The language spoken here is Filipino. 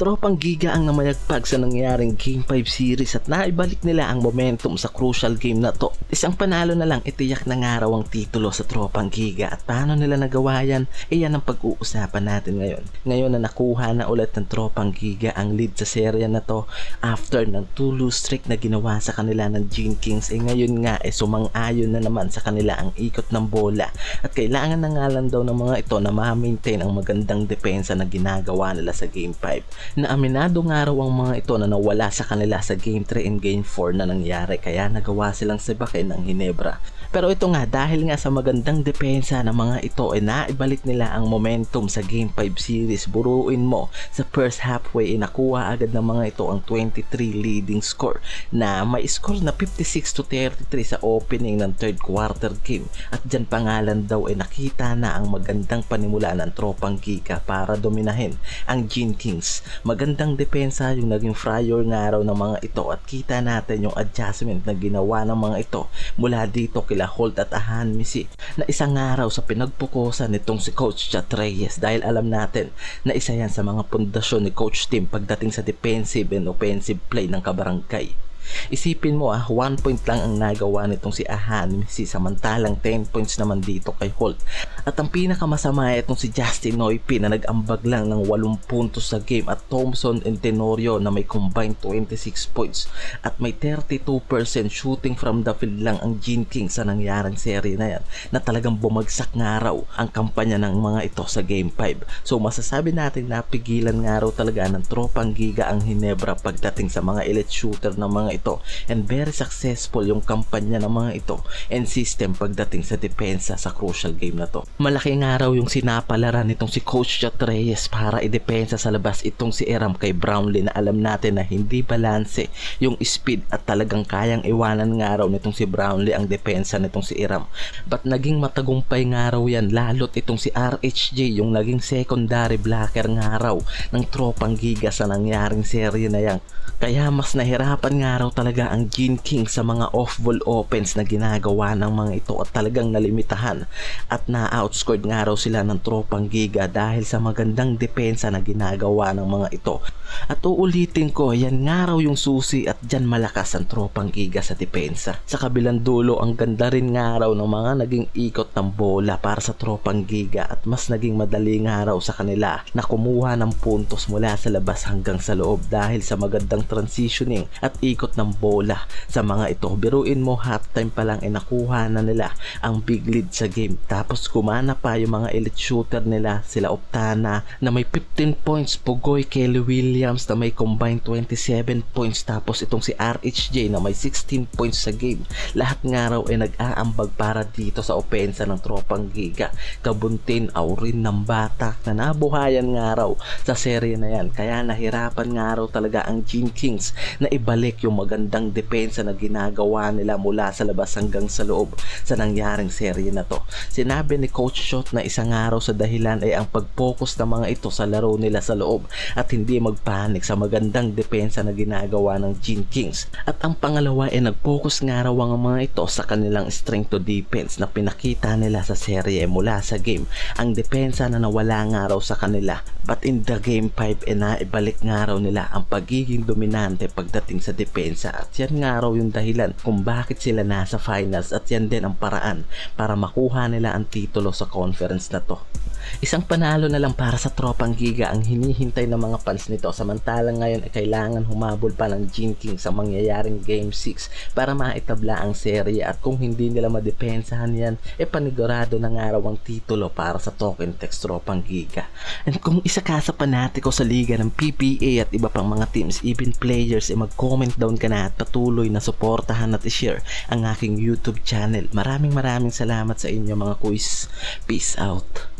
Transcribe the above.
Tropang Giga ang namayagpag sa nangyaring Game 5 series at naibalik nila ang momentum sa crucial game na to. Isang panalo na lang itiyak ng araw ang titulo sa Tropang Giga at paano nila nagawa yan, iyan ang pag-uusapan natin ngayon. Ngayon na nakuha na ulit ng Tropang Giga ang lead sa serya na to after ng 2 lose streak na ginawa sa kanila ng Gene Kings eh ngayon nga eh sumang-ayon na naman sa kanila ang ikot ng bola at kailangan na nga lang daw ng mga ito na ma-maintain ang magandang depensa na ginagawa nila sa Game 5 na aminado nga raw ang mga ito na nawala sa kanila sa Game 3 and Game 4 na nangyari kaya nagawa silang sibakin ng Hinebra. Pero ito nga dahil nga sa magandang depensa ng mga ito ay naibalik nila ang momentum sa Game 5 series. Buruin mo sa first halfway ay nakuha agad ng mga ito ang 23 leading score na may score na 56 to 33 sa opening ng third quarter game. At dyan pangalan daw ay nakita na ang magandang panimula ng tropang Giga para dominahin ang Gene Kings. Magandang depensa yung naging fryer nga raw ng mga ito at kita natin yung adjustment na ginawa ng mga ito mula dito kila Holt at Ahan Misi na isang araw sa pinagpukusan nitong si Coach Chat Reyes dahil alam natin na isa yan sa mga pundasyon ni Coach Tim pagdating sa defensive and offensive play ng kabarangay. Isipin mo ah, 1 point lang ang nagawa nitong si Ahan si samantalang 10 points naman dito kay Holt. At ang pinakamasama ay itong si Justin Noipi na nag-ambag lang ng 8 puntos sa game at Thompson and Tenorio na may combined 26 points at may 32% shooting from the field lang ang Gene King sa nangyaring serye na yan na talagang bumagsak nga raw ang kampanya ng mga ito sa game 5. So masasabi natin na pigilan nga raw talaga ng tropang giga ang Hinebra pagdating sa mga elite shooter ng mga ito and very successful yung kampanya ng mga ito and system pagdating sa depensa sa crucial game na to. Malaki nga raw yung sinapalaran nitong si Coach Jot Reyes para idepensa sa labas itong si Eram kay Brownlee na alam natin na hindi balanse yung speed at talagang kayang iwanan nga raw nitong si Brownlee ang depensa nitong si Eram. But naging matagumpay nga raw yan lalo't itong si RHJ yung naging secondary blocker nga raw ng tropang giga sa nangyaring serye na yan. Kaya mas nahirapan nga raw talaga ang Gene King sa mga off-ball offense na ginagawa ng mga ito at talagang nalimitahan at na-outscored nga raw sila ng tropang giga dahil sa magandang depensa na ginagawa ng mga ito. At uulitin ko, yan nga raw yung susi at dyan malakas ang tropang giga sa depensa. Sa kabilang dulo, ang ganda rin nga raw ng mga naging ikot ng bola para sa tropang giga at mas naging madali nga raw sa kanila na kumuha ng puntos mula sa labas hanggang sa loob dahil sa magandang transitioning at ikot ng bola sa mga ito. Biruin mo halftime pa lang ay nakuha na nila ang big lead sa game. Tapos kumana pa yung mga elite shooter nila sila Optana na may 15 points, Pugoy, Kelly Williams na may combined 27 points tapos itong si RHJ na may 16 points sa game. Lahat nga raw ay nag-aambag para dito sa opensa ng tropang giga. Kabuntin, Aurin ng bata na nabuhayan nga raw sa serye na yan. Kaya nahirapan nga raw talaga ang Gene Kings na ibalik yung magandang depensa na ginagawa nila mula sa labas hanggang sa loob sa nangyaring serye na to. Sinabi ni Coach Shot na isang araw sa dahilan ay ang pag-focus ng mga ito sa laro nila sa loob at hindi magpanik sa magandang depensa na ginagawa ng Gene Kings. At ang pangalawa ay nag-focus nga raw ang mga ito sa kanilang strength to defense na pinakita nila sa serye mula sa game. Ang depensa na nawala nga raw sa kanila but in the game 5 ay naibalik nga raw nila ang pagiging dominante pagdating sa depensa at yan nga raw yung dahilan kung bakit sila nasa finals at yan din ang paraan para makuha nila ang titulo sa conference na to. Isang panalo na lang para sa tropang giga ang hinihintay ng mga fans nito samantalang ngayon ay kailangan humabol pa ng Gene King sa mangyayaring Game 6 para maitabla ang serye at kung hindi nila madepensahan yan e panigurado na nga raw ang titulo para sa Token Text tropang giga. And kung isa ka sa panatiko sa liga ng PPA at iba pang mga teams even players e mag-comment down ka na at patuloy na suportahan at i-share ang aking YouTube channel. Maraming maraming salamat sa inyo mga quiz. Peace out.